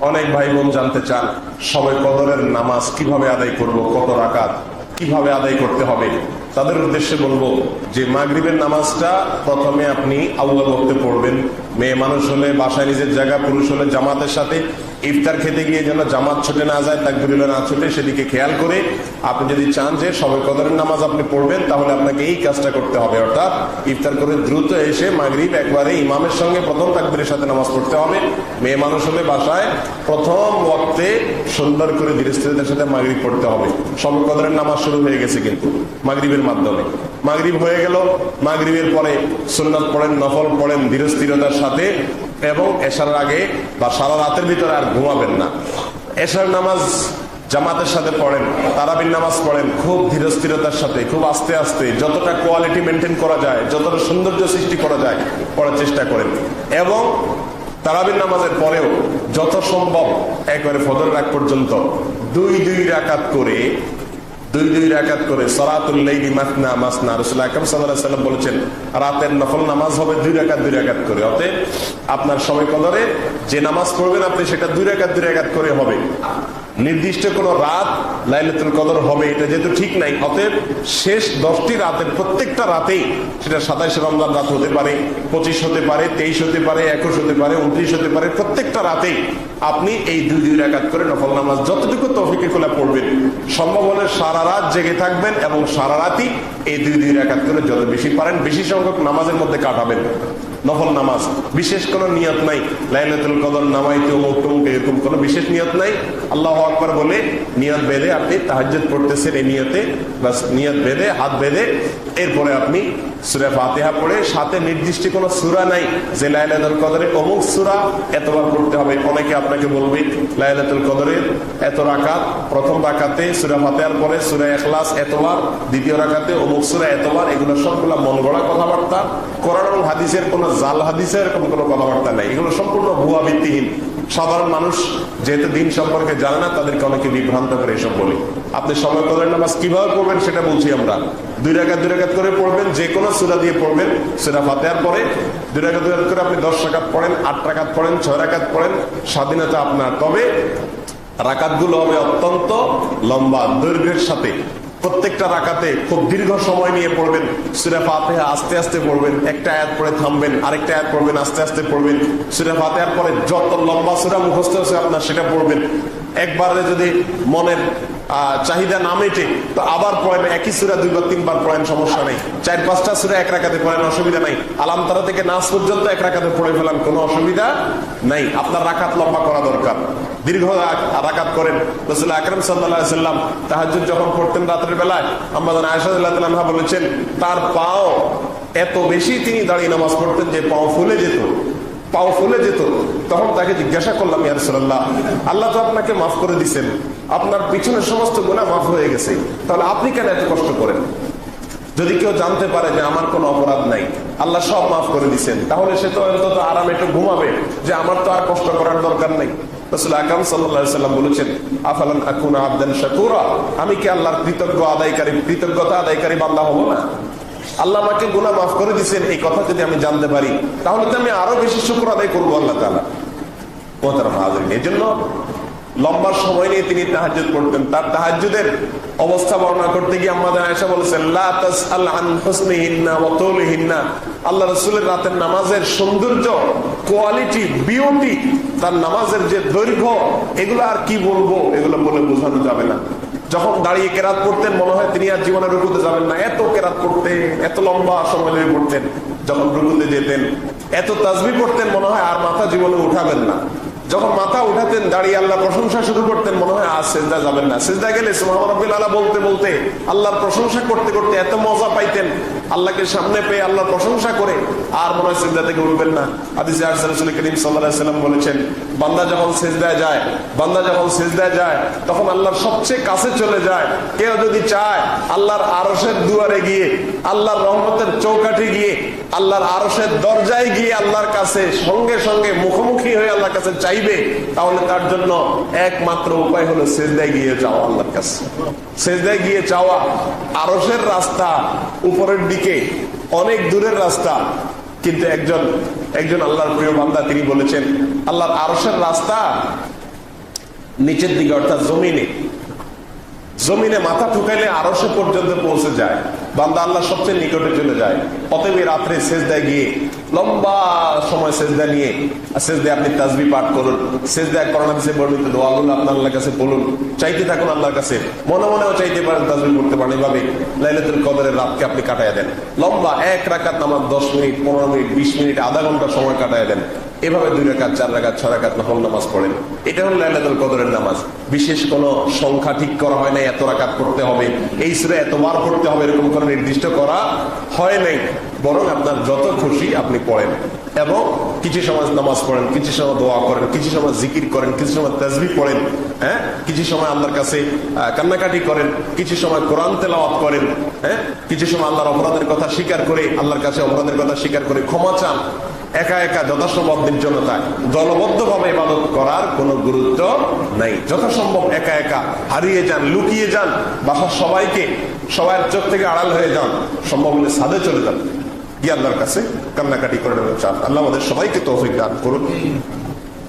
অনেক ভাই বোন জানতে চান, সবে কদরের নামাজ কীভাবে আদায় করব, কত রাকাত, কীভাবে আদায় করতে হবে? তাদের উদ্দেশ্যে বলব যে মাগরীবের নামাজটা প্রথমে আপনি আউ্লা করতে পড়বেন। মেয়ে মানুষ হলে, বাসায় নিজের জায়গা, পুরুষ হলে জামাতের সাথে ইফতার খেতে গিয়ে যেন জামাত ছুটে না যায় তাকবিরুল না ছুটে, সেদিকে খেয়াল করে আপনি যদি চান যে সবে কদরের নামাজ আপনি পড়বেন, তাহলে আপনাকে এই কাজটা করতে হবে। অর্থাৎ ইফতার করে দ্রুত এসে মাগরিব একবারে ইমামের সঙ্গে প্রথম তাকবিরের সাথে নামাজ পড়তে হবে। মেয়ে মানুষ হলে বাসায় প্রথম ওয়াক্তে সুন্দর করে ধীরস্থিরতার সাথে মাগরিব পড়তে হবে। সবে কদরের নামাজ শুরু হয়ে গেছে কিন্তু, মাগরিবের মাধ্যমে। মাগরিব হয়ে গেল। মাগরিবের পরে সুন্নাত পড়েন, নফল পড়েন ধীরস্থিরতার সাথে এবং এশার আগে বা সারা রাতের ভিতরে আর ঘুমাবেন না। এশার নামাজ জামাতের সাথে পড়েন, তারাবির নামাজ পড়েন, খুব ধীরস্থিরতার সাথে, খুব আস্তে আস্তে যতটা কোয়ালিটি মেনটেন করা যায়, যতটা সৌন্দর্য সৃষ্টি করা যায়, পড়ার চেষ্টা করেন। এবং তারাবির নামাজের পরেও যত সম্ভব একবারে ফজর রাগ পর্যন্ত দুই দুই রাকাত করে দুই দুই রাকাত করে সরাতুল্লাইলি মাসনা মাসনা। রসুল আকরাম আলাইহি সাল্লাম বলেছেন, রাতের নফল নামাজ হবে দুই রাকাত দুই রাকাত করে। অতএব আপনার সময় কদরে যে নামাজ পড়বেন আপনি সেটা দুই রাকাত দুই রাকাত করে হবে। নির্দিষ্ট কোন রাত লাইলাতুল কদর হবে, এটা যেহেতু ঠিক নাই, অতএব শেষ দশটি রাতের প্রত্যেকটা রাতেই সেটা সাতাইশ রমজান রাত হতে পারে, পঁচিশ হতে পারে, তেইশ হতে পারে, একুশ হতে পারে, উনত্রিশ হতে পারে, প্রত্যেকটা রাতেই আপনি এই দুই দুই রাকাত করে নফল নামাজ যতটুকু তৌফিকে খোলা পড়বেন, সম্ভব হলে সারা রাত জেগে থাকবেন এবং সারা রাতই এই দুই দুই রাকাত করে যত বেশি পারেন, বেশি সংখ্যক নামাজের মধ্যে কাটাবেন। নফল নামাজ। বিশেষ কোনো নিয়ত নাই। লাইলাতুল কদর নামাইতে অমুক এরকম কোনো বিশেষ নিয়ত নাই। আল্লাহ আকবর বলে, নিয়ত বেঁধে আপনি তাহাজ্জুদ পড়তেছেন এই নিয়তে। বাস, নিয়ত বেঁধে, হাত বেঁধে, এরপরে আপনি সুরা ফাতিহা পড়ে, সাথে নির্দিষ্ট কোনো সুরা নাই যে লাইলাতুল কদরে অমুক সুরা এতবার পড়তে হবে। অনেকে আপনাকে বলবে, লাইলাতুল কদরের এত রাকাত, প্রথম রাকাতে সুরা ফাতিহার পরে সুরা এখলাস এতবার, দ্বিতীয় রাকাতে অমুক সুরা এতবার, এগুলো সবগুলো মন গড়া কথাবার্তা। কোরআন এবং হাদিসের কোনো জাল হাদিসের এরকম কোনো কথাবার্তা নাই। এগুলো সম্পূর্ণ ভুয়া ভিত্তিহীন। সাধারণ মানুষ যেহেতু দিন সম্পর্কে জানে না, তাদেরকে অনেকে বিভ্রান্ত করে এসব বলি। আপনি সময় কদরের নামাজ কীভাবে পড়বেন সেটা বলছি আমরা। দুই রাকাত দুই রাকাত করে পড়বেন, যে কোনো সুরা দিয়ে পড়বেন। সুরা ফাতেহার পরে দুই রাকাত দুই রাকাত করে আপনি দশ রাকাত পড়েন, আট রাকাত পড়েন, ছয় রাকাত পড়েন, স্বাধীনতা আপনার তবে রাকাতগুলো হবে অত্যন্ত লম্বা, দৈর্ঘ্যের সাথে। প্রত্যেকটা রাকাতে খুব দীর্ঘ সময় নিয়ে পড়বেন। সুরা ফাতেহা আস্তে আস্তে পড়বেন, একটা আয়াত পরে থামবেন, আরেকটা আয়াত পড়বেন, আস্তে আস্তে পড়বেন। সুরা ফাতেহার পরে যত লম্বা সুরা মুখস্থ আছে আপনার সেটা পড়বেন। একবারে যদি মনের চাহিদা না মেটে তো আবার পড়েন একই সুরা দুইবার, তিনবার পড়েন সমস্যা নেই। চার, পাঁচটা সুরা এক রাখাতে পড়েন অসুবিধা নাই। আলাম তারা থেকে নাচ পর্যন্ত এক রাখাতে পড়ে ফেলান কোনো অসুবিধা নাই। আপনার রাকাত লম্বা করা দরকার। দীর্ঘ রাক- রাকাত করেন। রসুল আকরম সাল্লাহ সাল্লাম তাহাজুদ যখন পড়তেন রাতের বেলায় আমাদের আয়সাদুল্লাহ বলেছেন, তার পাও এত বেশি তিনি দাঁড়িয়ে নামাজ পড়তেন যে পাও ফুলে যেত। পাও ফুলে যেত। তখন তাকে জিজ্ঞাসা করলাম ইয়ারসোল্লাহ আল্লাহ তো আপনাকে মাফ করে দিছেন। আপনার পিছনের সমস্ত গুণা মাফ হয়ে গেছে। তাহলে আপনি কেন এত কষ্ট করেন? যদি কেউ জানতে পারে যে আমার কোনো অপরাধ নাই, আল্লাহ সব মাফ করে দিছেন, তাহলে সে তো অন্তত আরামে একটু ঘুমাবে, যে আমার তো আর কষ্ট করার দরকার নেই। আমি কি আল্লাহর কৃতজ্ঞ আদায়কারী, কৃতজ্ঞতা আদায়কারী বান্দা হব না? আল্লাহ আমাকে গুনাহ মাফ করে দিচ্ছেন এই কথা যদি আমি জানতে পারি, তাহলে তো আমি আরও বেশি শুক্র আদায় করব আল্লাহ তালা এই জন্য লম্বা সময় নিয়ে তিনি তার তাহাজুদের অবস্থা বর্ণনা করতে গিয়ে আয়সা আল্লাহ রাতের নামাজের সৌন্দর্য, কোয়ালিটি, বিউটি, তার নামাজের যে দৈর্ঘ্য, এগুলো আর কি বলব, এগুলো বলে বোঝানো যাবে না। যখন দাঁড়িয়ে কেরাত করতেন, মনে হয় তিনি আর জীবনে রুকুতে যাবেন না। এত কেরাত করতেন, এত লম্বা সময় লেগে পড়তেন, যখন রুকুতে যেতেন। এত তাজবি পড়তেন, মনে হয় আর মাথা জীবনে উঠাবেন না। যখন মাথা উঠাতেন, দাঁড়িয়ে আল্লাহ প্রশংসা শুরু করতেন, মনে সেজদা যাবেন না। সেজদা গেলে সুমানবিল আল্লাহ বলতে বলতে আল্লাহর প্রশংসা করতে করতে এত মজা পাইতেন। আল্লাহকে সামনে পেয়ে আল্লাহর প্রশংসা করে আর মনে হয় সেজদা থেকে উঠবেন না। আদিস আরসাল করিম সাল্লাম বলেছেন, বান্দা যখন সেজদায় যায়, বান্দা যখন সেজদায় যায়, তখন আল্লাহর সবচেয়ে কাছে চলে যায়। কেউ যদি চায় আল্লাহর আরসের দুয়ারে গিয়ে, আল্লাহর রহমতের চৌকাঠে গিয়ে, আল্লাহর আরসের দরজায় গিয়ে আল্লাহর কাছে সঙ্গে সঙ্গে মুখোমুখি হয়ে আল্লাহর কাছে চাইবে, তাহলে তার জন্য একমাত্র উপায় হলো সেজদায় গিয়ে যাওয়া আল্লাহর কাছে। সেজদায় গিয়ে চাওয়া আরসের রাস্তা উপরের দিকে, অনেক দূরের রাস্তা। কিন্তু একজন একজন আল্লাহর প্রিয় বান্দা তিনি বলেছেন, আল্লাহর আরসের রাস্তা নিচের দিকে, অর্থাৎ জমিনে। জমিনে মাথা ঠুকাইলে আরসে পর্যন্ত পৌঁছে যায়। বান্দা আল্লাহ সবচেয়ে নিকটে চলে যায়। অতএব রাত্রে শেষদায় গিয়ে, লম্বা সময় শেষদা নিয়ে শেষদায় আপনি তাজবি পাঠ করুন। শেষদায় করোনা দিছে বর্ণিত দোয়াগুলো আপনার আল্লাহর কাছে বলুন। চাইতে থাকুন আল্লাহর কাছে। মনে মনেও চাইতে পারেন তাজবি করতে পারেন। এভাবে লাইলাতুল কদরের রাতকে আপনি কাটায় দেন। লম্বা এক রাকাত নামাজ দশ মিনিট, পনেরো মিনিট, বিশ মিনিট, আধা ঘণ্টা সময় কাটায় দেন। এভাবে দুই রাকাত, চার রাকাত, ছয় রাকাত নফল নামাজ পড়েন। এটা হলো লাইলাতুল কদরের নামাজ। বিশেষ কোনো সংখ্যা ঠিক করা হয় নাই, এত রাকাত পড়তে হবে, এই সুরে এতবার পড়তে হবে, এরকম কোনো নির্দিষ্ট করা হয় নাই। বরং আপনার যত খুশি আপনি পড়েন। এবং কিছু সময় নামাজ পড়েন, কিছু সময় দোয়া করেন, কিছু সময় জিকির করেন, কিছু সময় তাজবি পড়েন হ্যাঁ? কিছু সময় আল্লাহর কাছে কান্নাকাটি করেন, কিছু সময় কোরআন তেলাওয়াত করেন হ্যাঁ? কিছু সময় আল্লাহর অপরাধের কথা স্বীকার করে, আল্লাহর কাছে অপরাধের কথা স্বীকার করে ক্ষমা চান। একা একা যথাসম্ভব নির্জনতায় দলবদ্ধ ভাবে ইবাদত করার কোনো গুরুত্ব নাই। যথাসম্ভব একা একা হারিয়ে যান, লুকিয়ে যান, বাসার সবাইকে সবার চোখ থেকে আড়াল হয়ে যান, সম্ভব হলে সাদে চলে যান। গিয়ে আল্লাহর কাছে কান্নাকাটি করে নেবেন চান আল্লাহ আমাদের সবাইকে তৌফিক দান করুন।